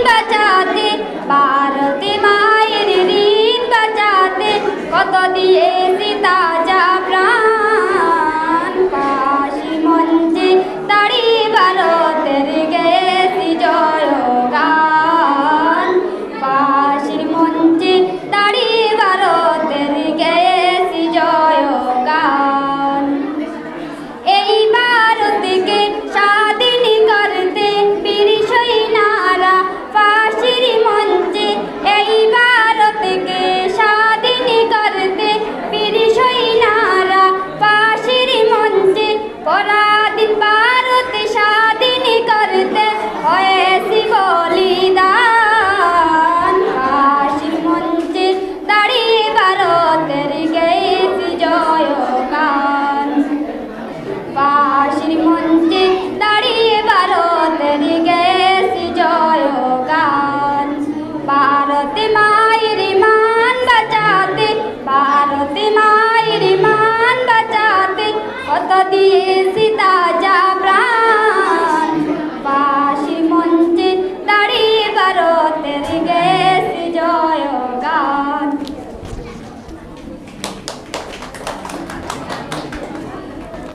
ঋণ বাঁচাতে ভারতী জ্ঞানীর মঞ্চে দাঁড়িয়ে ভারতের গ্যাস জয় গান। ভারতে মায়ের মান বাঁচাতে, ভারতে মায়ের মান বাঁচাতে কত দিয়েছে